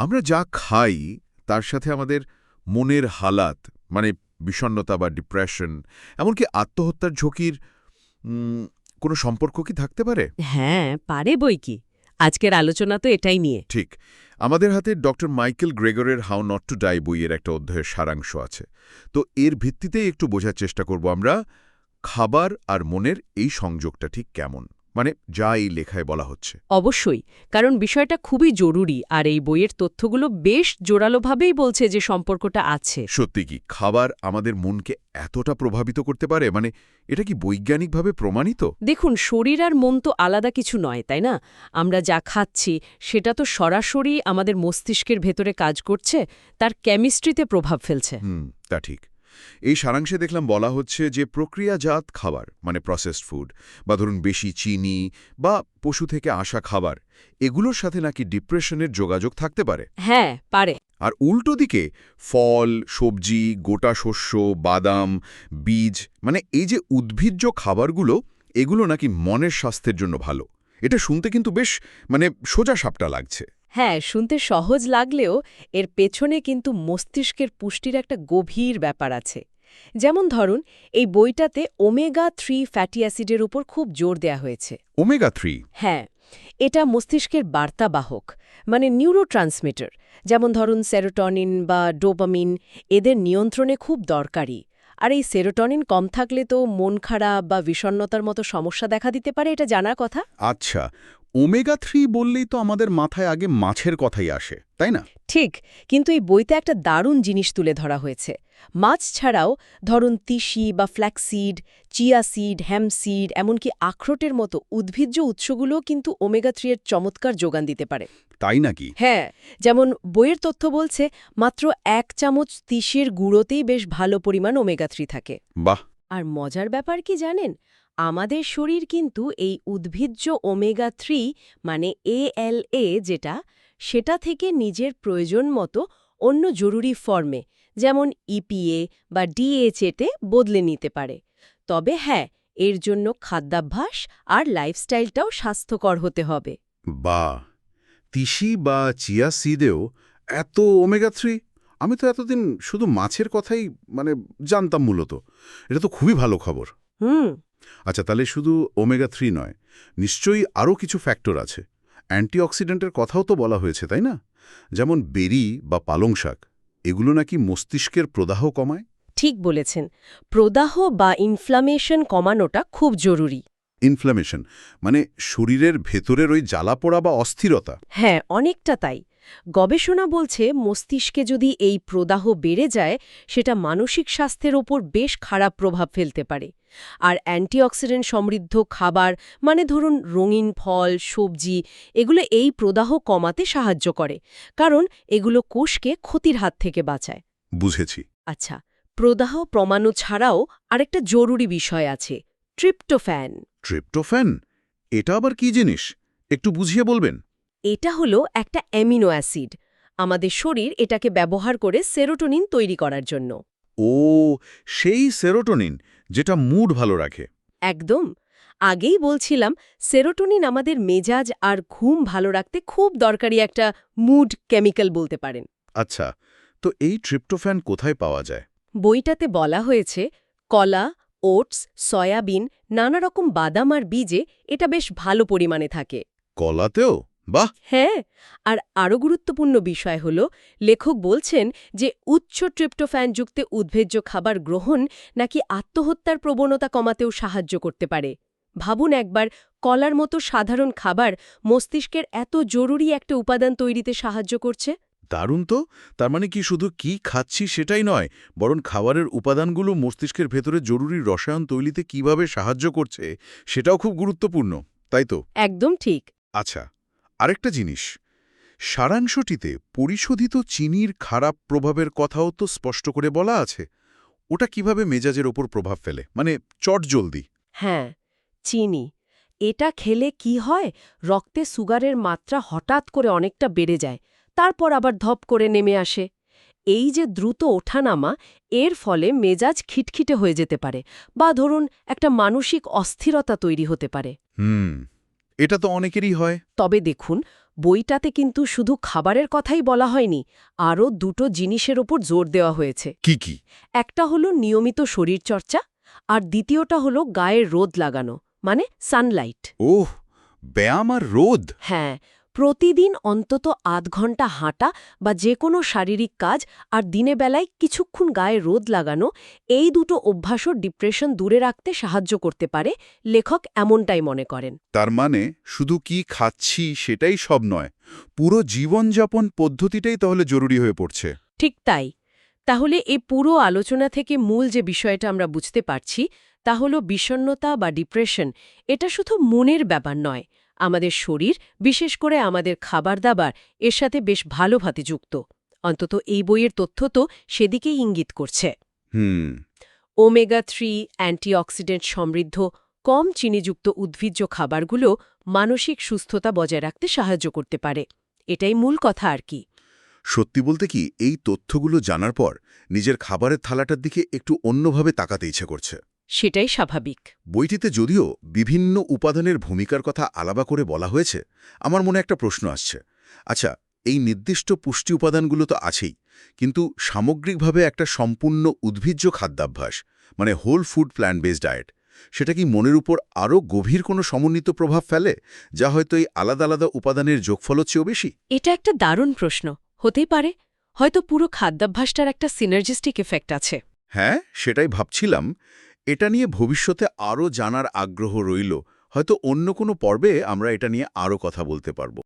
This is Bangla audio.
আমরা যা খাই তার সাথে আমাদের মনের হালাত মানে বিষণ্ণতা বা ডিপ্রেশন এমনকি আত্মহত্যার ঝুঁকির কোনো সম্পর্ক কি থাকতে পারে? হ্যাঁ পারে বই কি। আজকের আলোচনা তো এটাই নিয়ে। ঠিক। আমাদের হাতে ডক্টর মাইকেল গ্রেগরের হাউ নট টু ডাই বইয়ের একটা অধ্যায়ের সারাংশ আছে। তো এর ভিত্তিতেই একটু বোঝার চেষ্টা করব আমরা খাবার আর মনের এই সংযোগটা ঠিক কেমন? মানে যা এই লেখায় বলা হচ্ছে। অবশ্যই কারণ বিষয়টা খুবই জরুরি আর এই বইয়ের তথ্যগুলো বেশ জোরালোভাবেই বলছে যে সম্পর্কটা আছে। সত্যি কি খাবার আমাদের মনকে এতটা প্রভাবিত করতে পারে? মানে এটা কি বৈজ্ঞানিকভাবে প্রমাণিত? দেখুন শরীর আর মন তো আলাদা কিছু নয় তাই না? আমরা যা খাচ্ছি সেটা তো সরাসরি আমাদের মস্তিষ্কের ভেতরে কাজ করছে তার কেমিস্ট্রিতে প্রভাব ফেলছে। হুম তা ঠিক। এই সারাংশে দেখলাম বলা হচ্ছে যে প্রক্রিয়াজাত খাবার মানে প্রসেসড ফুড বা ধরুন বেশি চিনি বা পশু থেকে আসা খাবার এগুলোর সাথে নাকি ডিপ্রেশনের যোগাযোগ থাকতে পারে। হ্যাঁ পারে। আর উল্টো দিকে ফল সবজি গোটা শস্য বাদাম বীজ মানে এই যে উদ্ভিজ্জ খাবারগুলো এগুলো নাকি মনের স্বাস্থ্যের জন্য ভালো। এটা শুনতে কিন্তু বেশ মানে সোজা সাপটা লাগছে। হ্যাঁ শুনতে সহজ লাগলেও এর পেছনে কিন্তু মস্তিষ্কের পুষ্টির একটা গভীর ব্যাপার আছে। যেমন ধরুন এই বইটাতে ওমেগা থ্রি ফ্যাটি অ্যাসিডের উপর খুব জোর দেয়া হয়েছে। Omega three? হ্যাঁ এটা মস্তিষ্কের বার্তাবাহক মানে নিউরোট্রান্সমিটার যেমন ধরুন সেরোটনিন বা ডোপামিন এদের নিয়ন্ত্রণে খুব দরকারি। আর এই সেরোটনিন কম থাকলে তো মন খারাপ বা বিষণ্ণতার মতো সমস্যা দেখা দিতে পারে এটা জানার কথা? আচ্ছা ওমেগা থ্রি বললেই তো আমাদের মাথায় আগে মাছের কথাই আসে তাই না? ঠিক কিন্তু এই বইতে একটা দারুণ জিনিস তুলে ধরা হয়েছে। মাছ ছাড়াও ধরুন তিসি বা ফ্ল্যাক্সিড চিয়া সিড হ্যামসিড এমনকি আখরোটের মতো উদ্ভিজ্জ উৎসগুলোও কিন্তু ওমেগা থ্রি এর চমৎকার যোগান দিতে পারে। তাই নাকি? হ্যাঁ যেমন বইয়ের তথ্য বলছে মাত্র এক চামচ তিসির গুঁড়োতেই বেশ ভালো পরিমাণ ওমেগা থ্রি থাকে। বাহ! আর মজার ব্যাপার কি জানেন? আমাদের শরীর কিন্তু এই উদ্ভিজ্জ ওমেগা থ্রি মানে এএলএ যেটা, সেটা থেকে নিজের প্রয়োজন মতো অন্য জরুরি ফর্মে, যেমন ইপিএ বা ডিএচএতে বদলে নিতে পারে। তবে হ্যাঁ এর জন্য খাদ্যাভ্যাস আর লাইফস্টাইলটাও স্বাস্থ্যকর হতে হবে। বা তিসি বা চিয়া সিদেও এত ওমেগা থ্রি আমি তো এতদিন শুধু মাছের কথাই মানে জানতাম মূলত। এটা তো খুবই ভালো খবর। হুম। আচ্ছা তাহলে শুধু ওমেগা থ্রি নয় নিশ্চয়ই আরও কিছু ফ্যাক্টর আছে। অ্যান্টিঅক্সিডেন্টের কথাও তো বলা হয়েছে তাই না? যেমন বেরি বা পালং শাক এগুলো নাকি মস্তিষ্কের প্রদাহ কমায়? ঠিক বলেছেন। প্রদাহ বা ইনফ্লামেশন কমানোটা খুব জরুরি। ইনফ্লামেশন মানে শরীরের ভেতরের ওই জ্বালাপোড়া বা অস্থিরতা। হ্যাঁ অনেকটা তাই। গবেষণা বলছে মস্তিষ্কে যদি এই প্রদাহ বেড়ে যায় সেটা মানসিক স্বাস্থ্যের ওপর বেশ খারাপ প্রভাব ফেলতে পারে। আর অ্যান্টিঅক্সিডেন্ট সমৃদ্ধ খাবার মানে ধরুন রঙিন ফল সবজি এগুলো এই প্রদাহ কমাতে সাহায্য করে কারণ এগুলো কোষকে ক্ষতির হাত থেকে বাঁচায়। বুঝেছি। আচ্ছা প্রদাহ প্রমাণু ছাড়াও আরেকটা জরুরি বিষয় আছে ট্রিপ্টোফ্যান। ট্রিপ্টোফ্যান? এটা আবার কি জিনিস? একটু বুঝিয়ে বলবেন? এটা হলো একটা অ্যামিনো অ্যাসিড। আমাদের শরীর এটাকে ব্যবহার করে সেরোটোনিন তৈরি করার জন্য। ও সেই সেরোটোনিন যেটা মুড ভালো রাখে। একদম। আগেই বলছিলাম সেরোটোনিন আমাদের মেজাজ আর ঘুম ভালো রাখতে খুব দরকারি একটা মুড কেমিক্যাল বলতে পারেন। আচ্ছা তো এই ট্রিপ্টোফ্যান কোথায় পাওয়া যায়? বইটাতে বলা হয়েছে কলা ওটস সয়াবিন নানা রকম বাদাম আর বীজে এটা বেশ ভালো পরিমাণে থাকে। কলাতেও? বাহ! হ্যাঁ আর আরও গুরুত্বপূর্ণ বিষয় হল লেখক বলছেন যে উচ্চ ট্রিপ্টোফ্যানযুক্ত উদ্ভিজ্জ খাবার গ্রহণ নাকি আত্মহত্যার প্রবণতা কমাতেও সাহায্য করতে পারে। ভাবুন একবার কলার মতো সাধারণ খাবার মস্তিষ্কের এত জরুরি একটা উপাদান তৈরিতে সাহায্য করছে? দারুণ তো! তার মানে কি শুধু কি খাচ্ছি সেটাই নয় বরং খাবারের উপাদানগুলো মস্তিষ্কের ভেতরে জরুরি রসায়ন তৈরিতে কীভাবে সাহায্য করছে সেটাও খুব গুরুত্বপূর্ণ তাই তো? একদম ঠিক। আচ্ছা। আরেকটা জিনিস সারাংশটিতে পরিশোধিত চিনির খারাপ প্রভাবের কথাও তো স্পষ্ট করে বলা আছে। ওটা কীভাবে মেজাজের ওপর প্রভাব ফেলে? মানে চট জলদি। হ্যাঁ চিনি। এটা খেলে কি হয়? রক্তে সুগারের মাত্রা হঠাৎ করে অনেকটা বেড়ে যায় তারপর আবার ধপ করে নেমে আসে। এই যে দ্রুত ওঠানামা এর ফলে মেজাজ খিটখিটে হয়ে যেতে পারে বা ধরুন একটা মানসিক অস্থিরতা তৈরি হতে পারে। হুম। এটা তো অনেকেরই হয়। তবে দেখুন বইটাতে কিন্তু শুধু খাবারের কথাই বলা হয়নি আরও দুটো জিনিসের ওপর জোর দেওয়া হয়েছে। কি কি? একটা হলো নিয়মিত শরীরচর্চা আর দ্বিতীয়টা হলো গায়ের রোদ লাগানো মানে সানলাইট। ওহ ব্যায়াম আর রোদ? হ্যাঁ প্রতিদিন অন্তত আধ ঘণ্টা হাঁটা বা যে কোনো শারীরিক কাজ আর দিনে বেলায় কিছুক্ষণ গায়ে রোদ লাগানো এই দুটো অভ্যাসও ডিপ্রেশন দূরে রাখতে সাহায্য করতে পারে লেখক এমনটাই মনে করেন। তার মানে শুধু কি খাচ্ছি সেটাই সব নয় পুরো জীবনযাপন পদ্ধতিটাই তাহলে জরুরি হয়ে পড়ছে। ঠিক তাই। তাহলে এই পুরো আলোচনা থেকে মূল যে বিষয়টা আমরা বুঝতে পারছি তা হলো বিষণ্নতা বা ডিপ্রেশন এটা শুধু মনের ব্যাপার নয় আমাদের শরীর বিশেষ করে আমাদের খাবার দাবার এর সাথে বেশ ভালোভাবে যুক্ত অন্তত এই বইয়ের তথ্য তো সেদিকেই ইঙ্গিত করছে। হুম। ওমেগা থ্রি অ্যান্টিঅক্সিডেন্ট সমৃদ্ধ কম চিনিযুক্ত উদ্ভিজ্জ খাবারগুলো মানসিক সুস্থতা বজায় রাখতে সাহায্য করতে পারে। এটাই মূল কথা আর কি। সত্যি বলতে কি এই তথ্যগুলো জানার পর নিজের খাবারের থালাটার দিকে একটু অন্যভাবে তাকাতে ইচ্ছে করছে। সেটাই স্বাভাবিক। বইটিতে যদিও বিভিন্ন উপাদানের ভূমিকার কথা আলাদা করে বলা হয়েছে আমার মনে একটা প্রশ্ন আসছে। আচ্ছা এই নির্দিষ্ট পুষ্টি উপাদানগুলো তো আছেই কিন্তু সামগ্রিকভাবে একটা সম্পূর্ণ উদ্ভিজ্জ খাদ্যাভ্যাস মানে whole food plant based diet সেটা কি মনের উপর আরও গভীর কোনো সমন্বিত প্রভাব ফেলে যা হয়তো এই আলাদা আলাদা উপাদানের যোগফলের চেয়েও বেশি? এটা একটা দারুণ প্রশ্ন। হতেই পারে হয়তো পুরো খাদ্যাভ্যাসটার একটা সিনার্জিস্টিক এফেক্ট আছে। হ্যাঁ সেটাই ভাবছিলাম। এটা নিয়ে ভবিষ্যতে আরও জানার আগ্রহ রইল। হয়তো অন্য কোনো পর্বে আমরা এটা নিয়ে আরও কথা বলতে পারব।